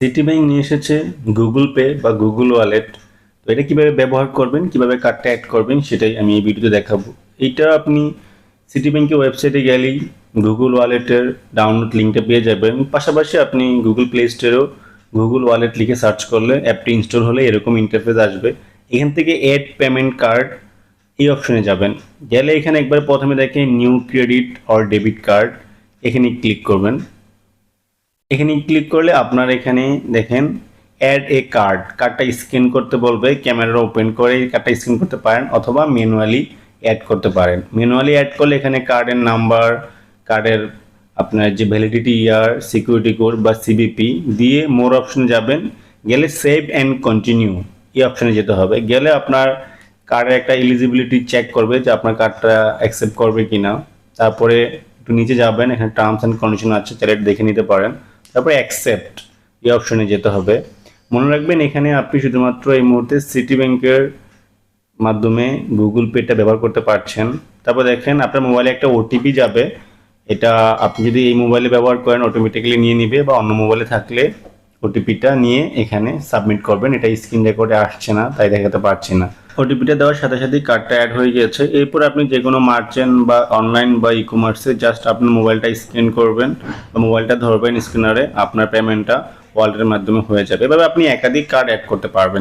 City bank নিয়ে এসেছে Google Pay বা গুগল ওয়ালেট তো এটা কীভাবে ব্যবহার করবেন, কীভাবে কার্ডটা অ্যাড করবেন, সেটাই আমি এই ভিডিওতে দেখাবো। এইটা আপনি সিটি ব্যাংকের ওয়েবসাইটে গেলেই গুগল ওয়ালেটের ডাউনলোড লিঙ্কটা পেয়ে যাবেন। পাশাপাশি আপনি গুগল প্লে স্টোরেও গুগল ওয়ালেট লিখে সার্চ করলে অ্যাপটি ইনস্টল হলে এরকম ইন্টারফেস আসবে। এখান থেকে অ্যাড পেমেন্ট কার্ড এই অপশনে যাবেন। গেলে এখানে একবার প্রথমে দেখেন new credit or debit card এখানে ক্লিক করবেন। এখানে ক্লিক করলে আপনার এখানে দেখেন অ্যাড এ কার্ড কার্ডটা স্ক্যান করতে বলবে ক্যামেরা ওপেন করে কার্ডটা স্ক্যান করতে পারেন অথবা ম্যানুয়ালি অ্যাড করতে পারেন। ম্যানুয়ালি অ্যাড করলে এখানে কার্ডের নাম্বার কার্ডের আপনার যে ভ্যালিডিটি ইয়ার সিকিউরিটি কোড বা সিবিপি দিয়ে মোর অপশনে যাবেন। গেলে সেভ অ্যান্ড কন্টিনিউ এই অপশনে যেতে হবে। গেলে আপনার কার্ডের একটা এলিজিবিলিটি চেক করবে যে আপনার কার্ডটা অ্যাকসেপ্ট করবে কিনা। তারপরে একটু নিচে যাবেন, এখানে টার্মস অ্যান্ড কন্ডিশন আছে চাইলে এটা দেখে নিতে পারেন। তারপরে অ্যাকসেপ্ট এই অপশনে যেতে হবে। মনে রাখবেন এখানে আপনি শুধুমাত্র এই মুহূর্তে সিটি ব্যাংকের মাধ্যমে গুগল পেটা ব্যবহার করতে পারছেন। তারপর দেখেন আপনার মোবাইলে একটা ওটিপি যাবে। এটা আপনি যদি এই মোবাইলে ব্যবহার করেন অটোমেটিক্যালি নিয়ে নিবে বা অন্য মোবাইলে থাকলে ওটিপিটা নিয়ে এখানে সাবমিট করবেন। এটা স্ক্রিন রেকর্ডে আসছে না, তাই দেখাতে পারছি না। ওটিপিটা দেওয়ার সাথে সাথেই কার্ডটা অ্যাড হয়ে গেছে এরপর আপনি যে কোনো মার্চেন্ট বা অনলাইন বা ই কমার্সে জাস্ট আপনার মোবাইলটা স্ক্যান করবেন বা মোবাইলটা ধরবেন স্ক্যানারে আপনার পেমেন্টটা ওয়ালেটের মাধ্যমে হয়ে যাবে। এভাবে আপনি একাধিক কার্ড অ্যাড করতে পারবেন।